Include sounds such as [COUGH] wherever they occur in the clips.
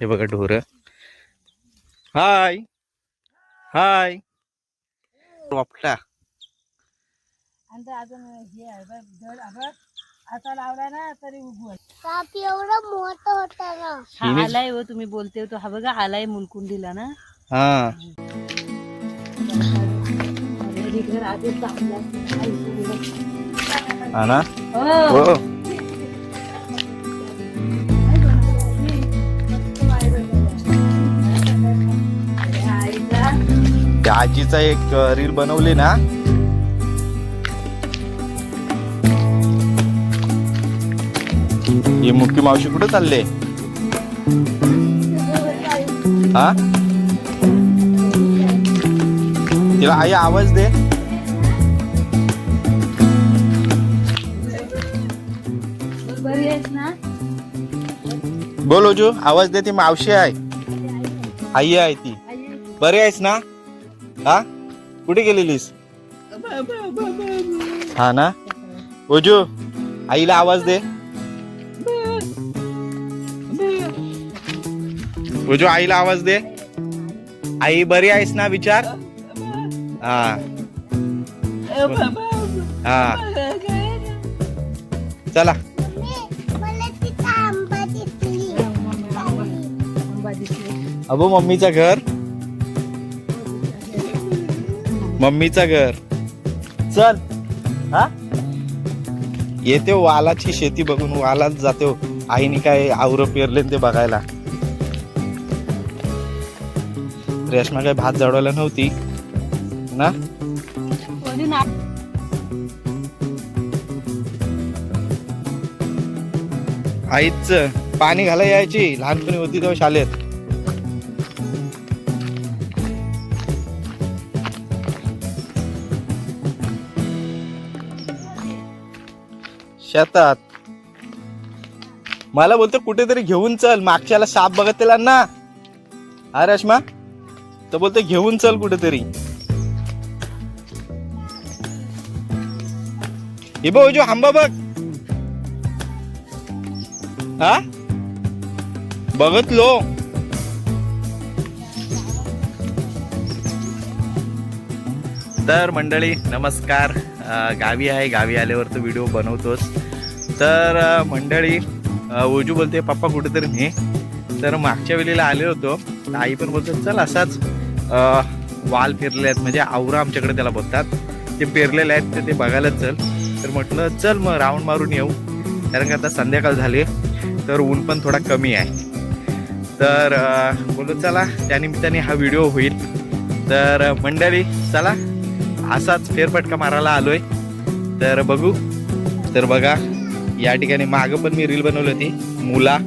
हे बघा ढोर. हाय. हाय. वापटा आणि ते अजून हे आहे बघ, जड आहे बघ. आता लावला ना तरी उगवल. बाप एवढं मोठं होतं ना. हा हिने- आलाय हो तुम्ही बोलते हो तो हा बघा आलाय मुलकून दिला ना. हा. अरे, हे घर आधीच. हा ना? हो. हो. आजीचा एक रील बनवली ना. ही मुक्की मावशी कुठे चालले? हा? तिला आई आवाज दे. बोल ओजू आवाज दे ती मावशी आहे. आई आहे ती. बरी आहेस ना? हा? कुठे गेलेलीस? हा ना? ओजू आईला आवाज दे. ओजू आईला आवाज दे. आई बरी आहेस ना विचार? हा. हा. चला. अबो मम्मीचं घर. मम्मीचं घर. चल. हा? येते हो वालाची शेती बघून वालाच जाते हो. आईने काय आवर पेरले ते बघायला. रेशमा काय भात जडवायला नव्हती ना? आईच पाणी घाला यायची. लहानपणी होती तेव्हा शाळेत. शेतात मला बोलतो कुठेतरी घेऊन चल मागच्याला साप बघत त्याला ना. हा रश्मा? तर बोलतो घेऊन चल कुठेतरी. हे बघ जो आंबा बघ. हा? बघतलो. तर मंडळी नमस्कार. गावी आहे गावी आल्यावर तर व्हिडिओ बनवतोच. तर मंडळी ओजू बोलते पप्पा कुठेतरी ने. तर मागच्या वेळेला आले होतो. आई पण बोलतो चल असाच वाल पेरले आहेत. म्हणजे आवरा आमच्याकडे त्याला बोलतात. ते पेरलेले आहेत तर ते बघायलाच चल. तर म्हटलं चल मग राऊंड मारून येऊ. कारण का आता संध्याकाळ झाली तर ऊन पण थोडा कमी आहे. तर अं, चला त्यानिमित्ताने हा व्हिडिओ होईल. तर मंडळी चला असाच फेरफटका मारायला आलोय. तर बघू तर बघा. या ठिकाणी मागं पण मी रील बनवली होती. मुला.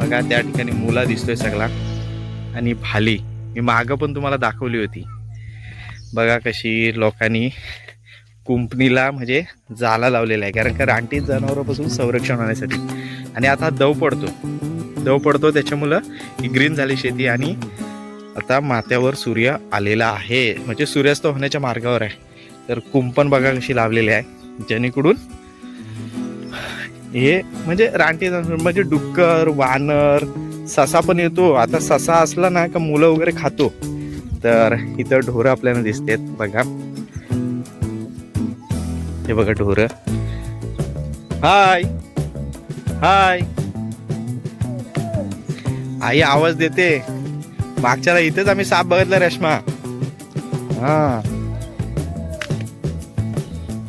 बघा त्या ठिकाणी मुला दिसतोय सगळा. आणि भाली. मी मागं पण तुम्हाला दाखवली होती. बघा कशी लोकांनी कुंपणीला म्हणजे जाला लावलेला आहे. कारण का रानटी जनावरांपासून संरक्षण होण्यासाठी. आणि आता दव पडतो. दव पडतो त्याच्यामुळं ही ग्रीन झाली शेती आणि आता माथ्यावर सूर्य आलेला आहे. म्हणजे सूर्यास्त होण्याच्या मार्गावर आहे. तर कुंपण बघा कशी लावलेली आहे. जेणेकरून हे म्हणजे रानटी जनावर म्हणजे डुक्कर वानर ससा पण येतो. आता ससा असला ना का मुलं वगैरे खातो. तर इथं ढोरं आपल्याला दिसतेत. बघा. हे बघा ढोर. हाय. हाय. आई आवाज देते. मागच्याला इथेच आम्ही साप बघितला रेश्मा. हा.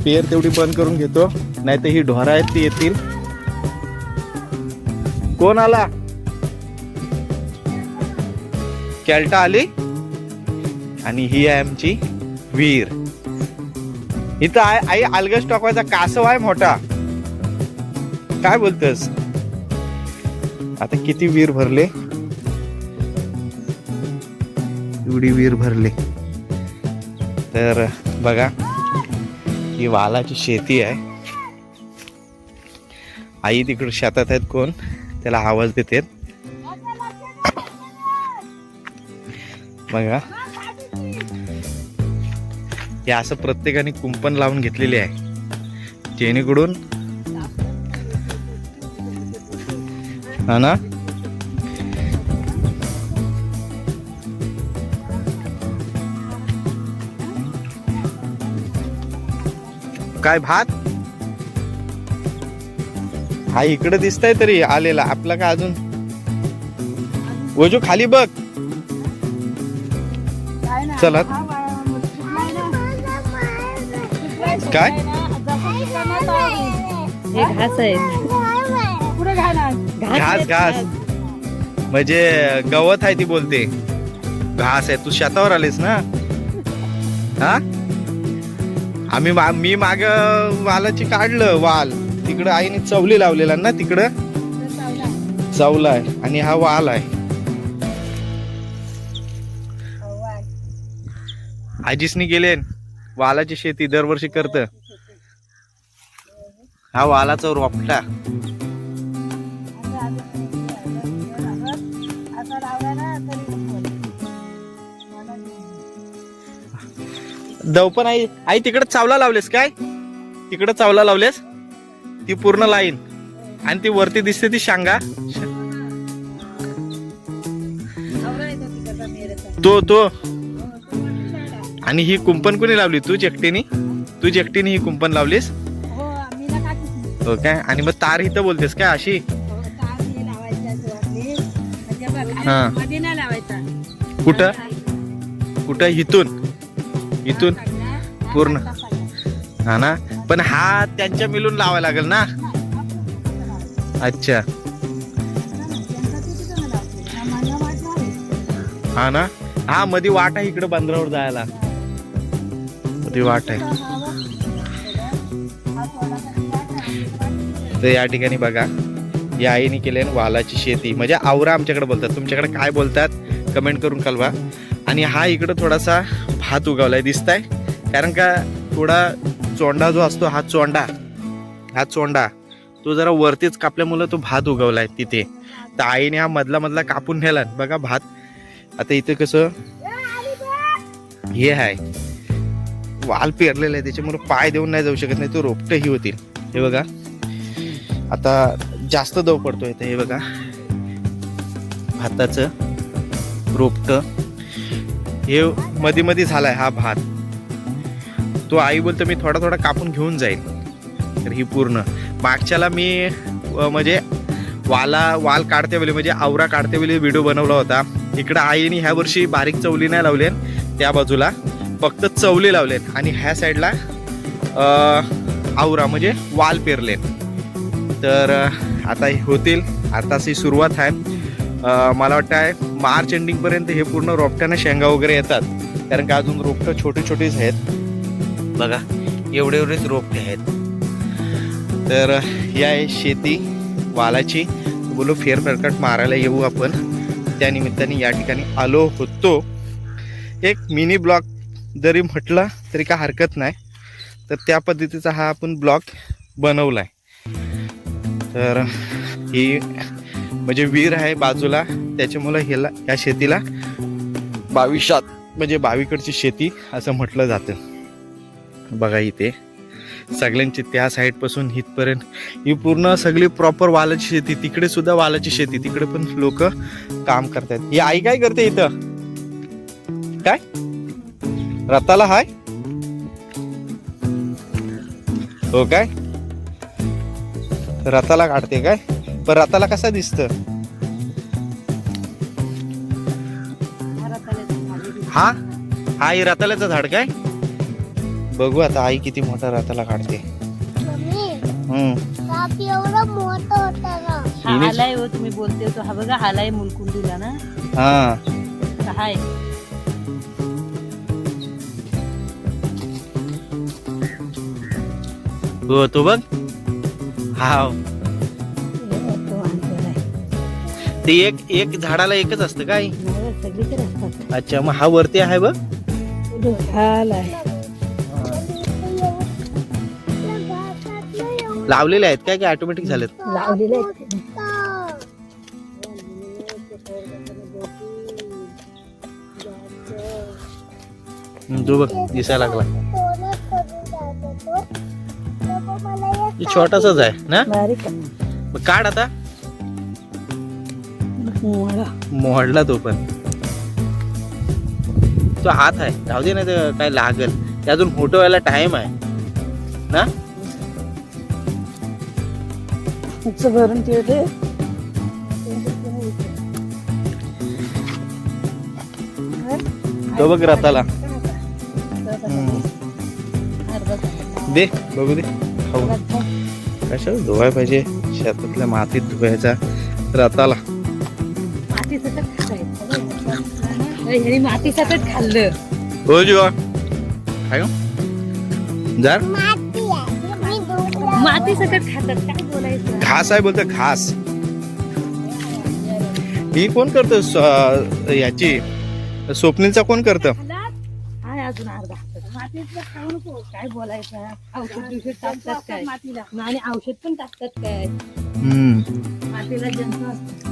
पेर तेवढी बंद करून घेतो. नाही तर ही ढोरं आहेत ती येतील. कोण आला? कॅल्टा आली? आणि ही आहे आमची वीर. इथं आहे आई अलगस टाकवायचा कासव आहे मोठा. काय बोलतस? आता किती वीर भरले? एवढी वीर भरले. तर बघा ही वालाची शेती आहे. आई तिकडे शेतात आहेत कोण? त्याला आवाज देते बघा. हे असं प्रत्येकाने कुंपण लावून घेतलेले आहे. जेणेकडून हा ना? काय भात? हा इकडे दिसतंय तरी आलेला. आपला का अजून? वजू खाली बघ. चला. काय? हे घास आहे. घास घास. म्हणजे गवत आहे ती बोलते. घास आहे. तू शेतावर आलीस ना? हा? आम्ही मा- मी माग वालाची काढलं वाल. तिकडं आईने चवली लावलेला ना तिकडं? चवलाय आणि हा वाल आहे. आजीसनी गेले. वालाची शेती दरवर्षी करत. हा वालाचा रोपटा. दव पण आई आई तिकडे चावला लावलेस काय? तिकडे चावला लावलेस? ती पूर्ण लाईन. आणि ती वरती दिसते ती शांगा. तो तो. आणि ही कुंपण कोणी लावली? तू एकटीने? तू एकटीने ही कुंपण लावलीस? हो काय? आणि मग तार इथं बोलतेस काय अशी? हा. कुठं? कुठं? इथून. इथून. पूर्ण. हा ना? पण हा त्यांच्या मिळून लावायला लागेल ना? अच्छा. हा ना? हा मध्ये वाट आहे इकडे बंदरावर जायला. मध्ये वाट आहे. तर या ठिकाणी बघा या आईने केले वालाची शेती. म्हणजे आवरा आमच्याकडे बोलतात. तुमच्याकडे काय बोलतात कमेंट करून कळवा. आणि हा इकडं थोडासा भात उगवलाय दिसताय. कारण का थोडा चोंडा जो असतो हा चोंडा. हा चोंडा. तो जरा वरतीच कापल्यामुळं तो भात उगवलाय तिथे. तर आईने हा मधला मधला कापून नेला. बघा भात. आता इथे कसं? हे आहे वाल पेरलेलं आहे त्याच्यामुळे पाय देऊन नाही जाऊ शकत नाही तो रोपटही होतील. हे बघा. आता जास्त दव पडतोय हे बघा. भाताचं रोपट. हे मध्ये मध्ये झालाय हा भात. तो आई बोलतो मी थोडा थोडा कापून घेऊन जाईल तर ही पूर्ण. मागच्याला मी म्हणजे वाला वाल काढते वेळी म्हणजे आवरा काढते वेळी व्हिडिओ बनवला होता. इकडं आईने ह्या वर्षी बारीक चवली नाही लावले त्या बाजूला. फक्त चवली लावले आणि ह्या साईडला आवरा म्हणजे वाल पेरले तर आता हे होतील. आताची सुरुवात आहे. मला वाटतं आहे मार्च एंडिंगपर्यंत हे पूर्ण रोपट्यानं शेंगा वगैरे येतात. कारण का अजून रोपटं छोटे छोटेच आहेत. बघा एवढे एवढेच रोपटे आहेत. तर या आहे शेती वालाची बोलो फेरफरकट मारायला येऊ आपण. त्यानिमित्ताने या ठिकाणी आलो होतो. एक मिनी ब्लॉक जरी म्हटलं तरी काय हरकत नाही. तर त्या पद्धतीचा हा आपण ब्लॉक बनवला आहे तर ही म्हणजे विहीर आहे बाजूला. त्याच्यामुळं ह्याला या शेतीला बाविशात म्हणजे बावीकडची शेती असं म्हटलं जातं. बघा इथे. सगळ्यांची त्या साईडपासून इथपर्यंत. ही पूर्ण सगळी प्रॉपर वालाची शेती. तिकडे सुद्धा वालाची शेती. तिकडे पण लोक काम करतात ही आई काय करते इथं? काय? रताला हाय? हो काय? रताला काढते काय? पण रताला कसा दिसत? हा? हा ही रताल्याचं झाड काय? बघू आता आई किती मोठा रताला काढते. होतं हा आलाय हो तुम्ही बोलते तो हा बघा आलाय मुलकुंडीला ना. हा. हाय. हो तो बघ. हा ते एक एक झाडाला एकच असतं काय सगळीकडे असतात. अच्छा मग हा वरती आहे बघ. आलाय लावलेले आहेत काय काय ऑटोमॅटिक झालेत? लावलेले हम्म, तो बघ दिसायला लागला. छोटासाच आहे ना? बारीक मग काढ आता. मोळा मोडला तो पण. तो हात आहे. राहू दे ना काय लागल. ते अजून मोठं व्हायला टाइम आहे. ना? उंच भरून ठेवले तो बघ रताला. दे बघू दे. खाऊ कशाला धुवाय पाहिजे? शेतातल्या मातीत धुवायचा रताला. माती सकट खाल्लं. हो जीवा. काय? जार माती सकट खातात घास आहे बोलतो घास ही कोण करत याची. स्वप्नीलचा कोण करत? अजून अर्धा. काय बोलायचं? औषध बिषध टाकतात काय? मातीला. आणि औषध पण टाकतात काय? मातीला जंतू असतात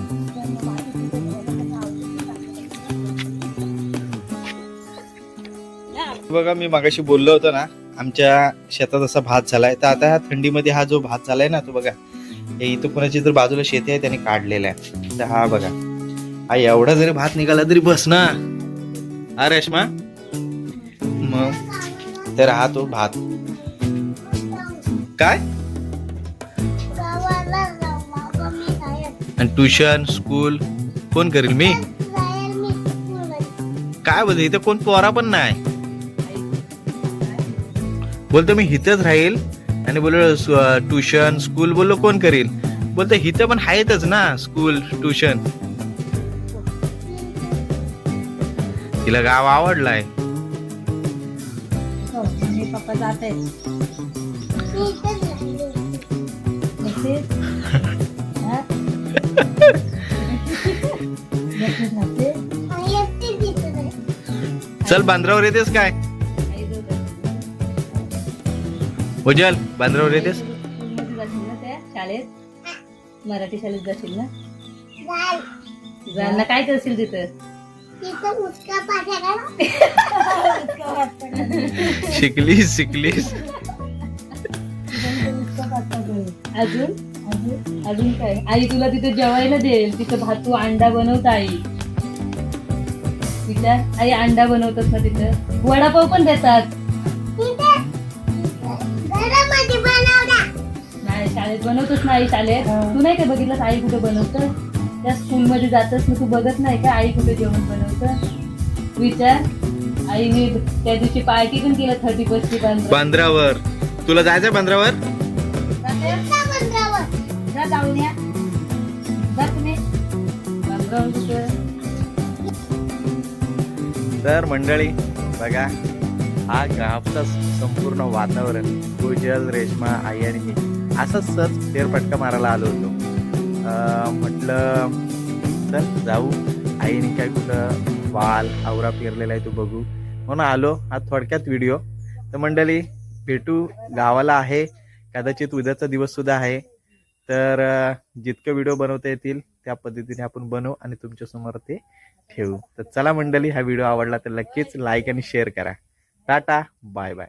बघा मी मागाशी बोललो होतो ना. आमच्या शेतात असा भात झालाय. तर आता ह्या थंडीमध्ये हा जो भात झालाय ना तो बघा हे इथं कोणाची तर बाजूला शेती आहे त्याने काढलेला आहे. तर हा बघा. हा एवढा जरी भात निघाला तरी बस ना. हा रेश्मा. मग तर हा तो भात. काय? आणि ट्युशन स्कूल कोण करेल? मी. काय बोलतो इथे कोण पोरा पण नाही. बोलतो मी इथंच राहील. आणि बोललो ट्युशन स्कूल. बोललो कोण करील? बोलतो इथं पण आहेतच ना स्कूल ट्युशन. तिला गाव आवडलाय. हो, मम्मी पप्पा जात [LAUGHS] उजल बांद्रावर येतेस? स्कूलमध्ये जाशील ना त्या शाळेत. मराठी शाळेत जाशील ना? जाईल. जायला काय करशील तिथं? शिकलीस शिकलीस. अजून? अजून अजून काय? आई तुला तिथे जेवायला देईल. तिथं भातू अंडा बनवता आई. विचार आई अंडा बनवतात ना तिथं? वडापाव पण देतात. बनवतच नाही शाळेत तू नाही का बघितलं आई कुठे बनवतं? त्या स्कूलमध्ये जातच ना तू बघत नाही का आई कुठे जेवण बनवतं? विचार. आईने त्या दिवशी पार्टी पण केलं थर्टी फर्स्टची बांद्रावर. तुला जायचंय बांद्रावर? का बंदरावर. जा जाऊन या जा तुम्ही. बांधून कुठं? तर मंडळी बघा हा गावचा संपूर्ण वातावरण पूजल रेश्मा आई आणि मी. असंच सहज फेरफटका मारायला आलो होतो. म्हटलं चल जाऊ. आईने काय कुठं? वाल आवरा पेरलेला आहे तू बघू. म्हणून आलो हा थोडक्यात व्हिडिओ. तर मंडळी भेटू. गावाला आहे. कदाचित उद्याचा दिवस सुद्धा आहे. तर जितकं व्हिडिओ बनवता येतील त्या पद्धतीने आपण बनवू आणि तुमच्यासमोर ते ठेवू. तर चला मंडळी हा व्हिडिओ आवडला तर नक्कीच लाईक आणि शेअर करा. Tata bye bye